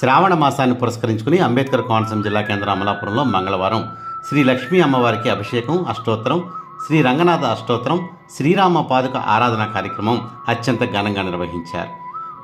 శ్రావణ మాసాన్ని పురస్కరించుకుని అంబేద్కర్ కోనసీమ జిల్లా కేంద్ర అమలాపురంలో మంగళవారం శ్రీ లక్ష్మీ అమ్మవారికి అభిషేకం అష్టోత్తరం శ్రీ రంగనాథ అష్టోత్తరం శ్రీరామ పాదుక ఆరాధన కార్యక్రమం అత్యంత ఘనంగా నిర్వహించారు.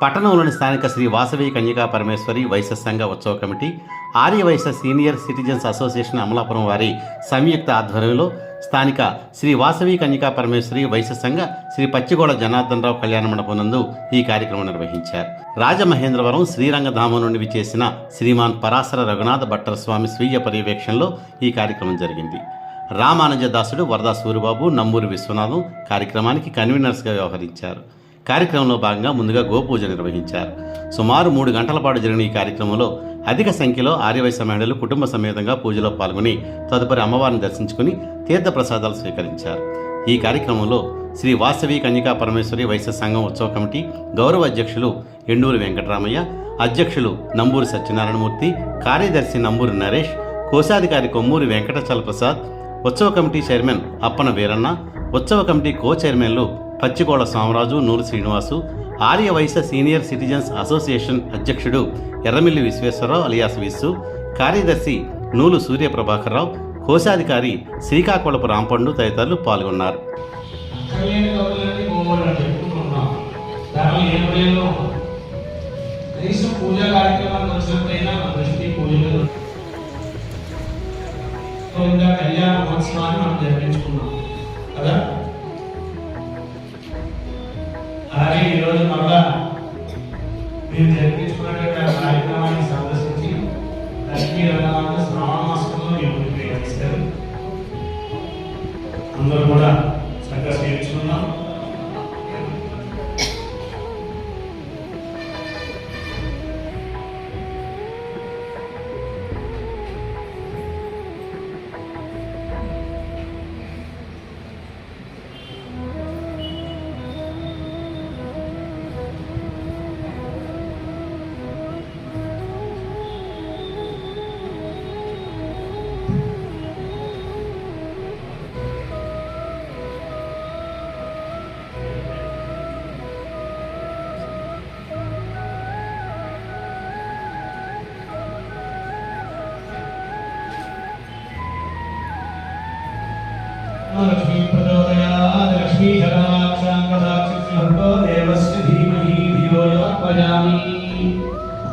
పట్టణంలోని స్థానిక శ్రీ వాసవి కన్యకా పరమేశ్వరి వైశ్య సంఘ ఉత్సవ committee Arya Vysya senior citizens association Amalapuram వారి సంయుక్త ఆధ్వర్యంలో స్థానిక శ్రీ వాసవి కన్యకా పరమేశ్వరి వైశ్య సంఘ శ్రీ పచ్చిగోడ జనార్దన్ రావు కళ్యాణ మండపం నందు ఈ కార్యక్రమం నిర్వహించారు. రాజమహేంద్రవరం శ్రీరంగధామం నుండి విచేసిన శ్రీమాన్ పరాశర రఘునాథ భట్టర్ స్వామి స్వీయ పర్యవేక్షణలో ఈ కార్యక్రమం జరిగింది. రామానుజదాసుడు వరదా సూరిబాబు నంబూరి విశ్వనాథం కార్యక్రమానికి కన్వీనర్స్గా వ్యవహరించారు. కార్యక్రమంలో భాగంగా ముందుగా గోపూజ నిర్వహించారు. సుమారు మూడు గంటల పాటు జరిగిన ఈ కార్యక్రమంలో అధిక సంఖ్యలో ఆర్యవైశ్య మహిళలు కుటుంబ సమేతంగా పూజలో పాల్గొని తదుపరి అమ్మవారిని దర్శించుకుని తీర్థ ప్రసాదాలు స్వీకరించారు. ఈ కార్యక్రమంలో శ్రీ వాసవి కన్యకా పరమేశ్వరి వైశ్య సంఘం ఉత్సవ కమిటీ గౌరవ అధ్యక్షులు ఎండూరి వెంకటరామయ్య అధ్యక్షులు నంబూరి సత్యనారాయణమూర్తి కార్యదర్శి నంబూరి నరేష్ కోశాధికారి కొమ్మూరి వెంకటచల ప్రసాద్ ఉత్సవ కమిటీ చైర్మన్ అప్పన వీరన్న ఉత్సవ కమిటీ కో చైర్మన్లు Pachikolla Swamaraju Nooru Srinivasu Arya Vysya senior citizens association అధ్యక్షుడు ఎర్రమిల్లి విశ్వేశ్వరరావు అలియాస్ విస్సు కార్యదర్శి నూలు సూర్య ప్రభాకర్రావు కోశాధికారి శ్రీకాకుళపు రాంపండు తదితరులు పాల్గొన్నారు. కళ్యాణ మహోత్సవాన్ని మనం జరిపించుకున్నాం. కదా? అలాగే ఈరోజు మళ్ళా మీరు జరిపించుకున్నటువంటి ఆ కార్యక్రమాన్ని సందర్శించి లక్ష్మీ రంగనాథ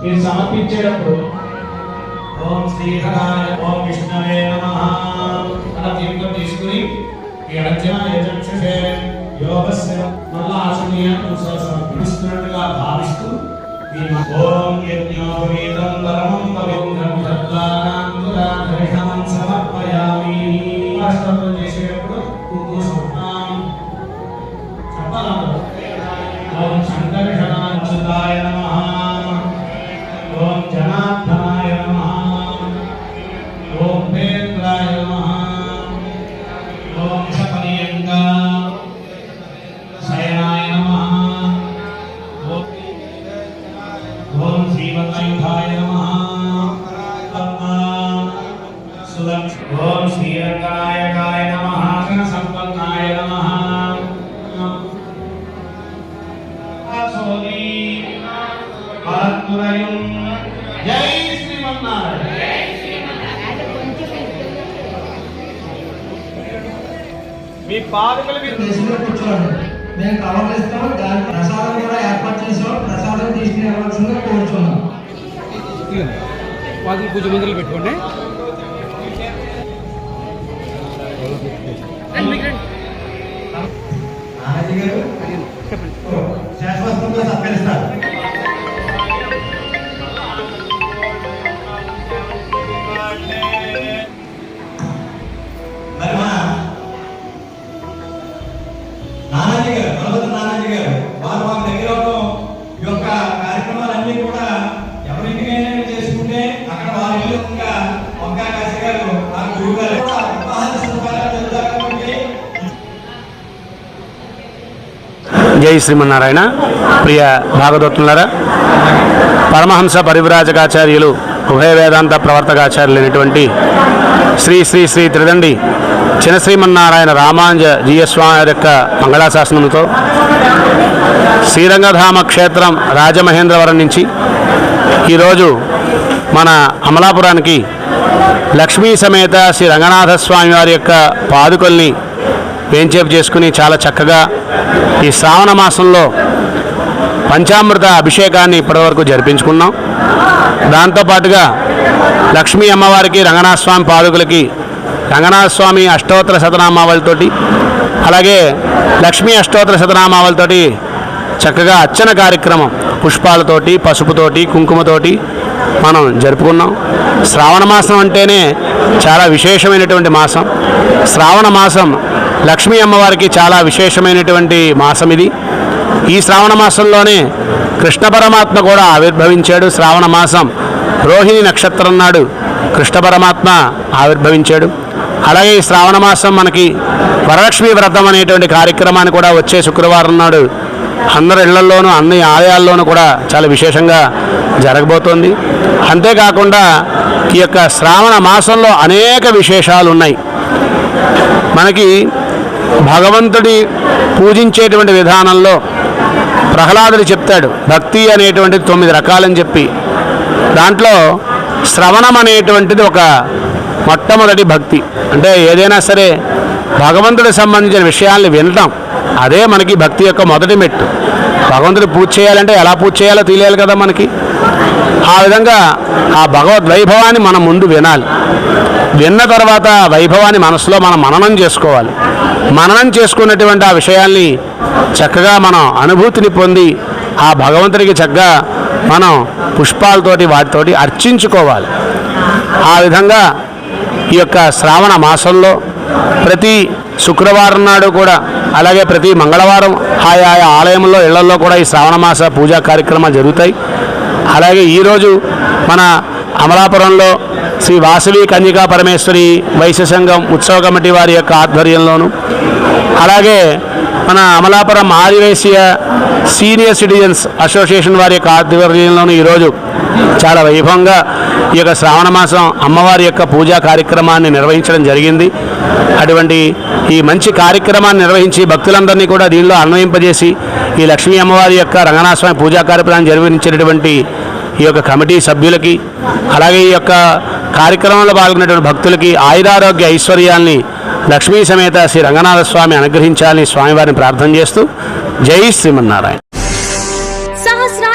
మీరు సమర్పించేటప్పుడు ఓం శ్రీహరాయ ఓం విష్ణవే నమః అలా దీంట్లో తీసుకుని ఈ యోగస్య మళ్ళా ఆసనీయాన్ని సమర్పిస్తున్నట్టుగా భావిస్తూ ఓం యజ్ఞోపేతం పరమ కూర్చోండి. మేము కవర్లు ఇస్తాం దాని ప్రసాదం కూడా ఏర్పాటు చేసాం ప్రసాదం తీసుకుని వెళ్ళవలసిందిగా కోరుచున్నాం పాదులు పూజ మందిరాలు పెట్టుకోండి. ఓ, శాశ్వతంగా సత్కరిస్తారు. జై శ్రీమన్నారాయణ. ప్రియ భాగవతులారా పరమహంస పరివ్రాజకాచార్యులు ఉభయ వేదాంత ప్రవర్తకాచార్యులైనటువంటి శ్రీ శ్రీ శ్రీ త్రిదండి చినశ్రీమన్నారాయణ రామాంజ జీయస్వామి వారి యొక్క మంగళాశాసనముతో శ్రీరంగధామ క్షేత్రం రాజమహేంద్రవరం నుంచి ఈరోజు మన అమలాపురానికి లక్ష్మీ సమేత శ్రీ రంగనాథ స్వామి వారి యొక్క పాదుకల్ని వేంచేపు చేసుకుని చాలా చక్కగా ఈ శ్రావణ మాసంలో పంచామృత అభిషేకాన్ని ఇప్పటివరకు జరిపించుకున్నాం. దాంతోపాటుగా లక్ష్మీ అమ్మవారికి రంగనాథస్వామి పాదుకులకి రంగనాథస్వామి అష్టోత్తర శతనామావళితోటి అలాగే లక్ష్మీ అష్టోత్తర శతనామావళితోటి చక్కగా అర్చన కార్యక్రమం పుష్పాలతోటి పసుపుతోటి కుంకుమతోటి మనం జరుపుకున్నాం. శ్రావణ మాసం అంటేనే చాలా విశేషమైనటువంటి మాసం. శ్రావణ మాసం లక్ష్మీ అమ్మవారికి చాలా విశేషమైనటువంటి మాసం ఇది. ఈ శ్రావణ మాసంలోనే కృష్ణ పరమాత్మ కూడా ఆవిర్భవించాడు. శ్రావణ మాసం రోహిణి నక్షత్రం నాడు కృష్ణ పరమాత్మ ఆవిర్భవించాడు. అలాగే ఈ శ్రావణ మాసం మనకి వరలక్ష్మి వ్రతం అనేటువంటి కార్యక్రమాన్ని కూడా వచ్చే శుక్రవారం నాడు అందరి ఇళ్ళల్లోనూ అన్ని ఆలయాల్లోనూ కూడా చాలా విశేషంగా జరగబోతోంది. అంతేకాకుండా ఈ యొక్క శ్రావణ మాసంలో అనేక విశేషాలు ఉన్నాయి మనకి భగవంతుడి పూజించేటువంటి విధానంలో ప్రహ్లాదుడు చెప్తాడు భక్తి అనేటువంటిది తొమ్మిది రకాలని చెప్పి. దాంట్లో శ్రవణం అనేటువంటిది ఒక మొట్టమొదటి భక్తి. అంటే ఏదైనా సరే భగవంతుడికి సంబంధించిన విషయాల్ని వినటం అదే మనకి భక్తి యొక్క మొదటి మెట్టు. భగవంతుడు పూజ చేయాలంటే ఎలా పూజ చేయాలో తెలియాలి కదా మనకి. ఆ విధంగా ఆ భగవద్ వైభవాన్ని మనం ముందు వినాలి. విన్న తర్వాత వైభవాన్ని మనసులో మనం మననం చేసుకోవాలి. మననం చేసుకున్నటువంటి ఆ విషయాల్ని చక్కగా మనం అనుభూతిని పొంది ఆ భగవంతుడికి చక్కగా మనం పుష్పాలతోటి వాటితోటి అర్చించుకోవాలి. ఆ విధంగా ఈ యొక్క శ్రావణ మాసంలో ప్రతి శుక్రవారం నాడు కూడా అలాగే ప్రతి మంగళవారం ఆయా ఆయా ఆలయంలో ఇళ్ళలో కూడా ఈ శ్రావణ మాస పూజా కార్యక్రమాలు జరుగుతాయి. అలాగే ఈరోజు మన అమలాపురంలో శ్రీ వాసవి కన్యకా పరమేశ్వరి వైశ్య సంఘం ఉత్సవ కమిటీ వారి యొక్క ఆధ్వర్యంలోను అలాగే మన అమలాపురం ఆదివేశీయ సీనియర్ సిటిజన్స్ అసోసియేషన్ వారి యొక్క ఆధ్వర్యంలోను ఈరోజు చాలా వైభవంగా ఈ యొక్క శ్రావణ మాసం అమ్మవారి యొక్క పూజా కార్యక్రమాన్ని నిర్వహించడం జరిగింది. అటువంటి ఈ మంచి కార్యక్రమాన్ని నిర్వహించి భక్తులందరినీ కూడా దీనిలో అన్వయింపజేసి ఈ లక్ష్మీ అమ్మవారి యొక్క రంగనాథ స్వామి పూజా కార్యక్రమాన్ని నిర్వహించినటువంటి ఈ యొక్క కమిటీ సభ్యులకి అలాగే ఈ యొక్క కార్యక్రమంలో పాల్గొన్నటువంటి భక్తులకి ఆయురారోగ్య ఐశ్వర్యాల్ని లక్ష్మీ సమేత శ్రీ రంగనాథ స్వామి అనుగ్రహించాలని స్వామివారిని ప్రార్థన చేస్తూ జై శ్రీమన్నారాయణ.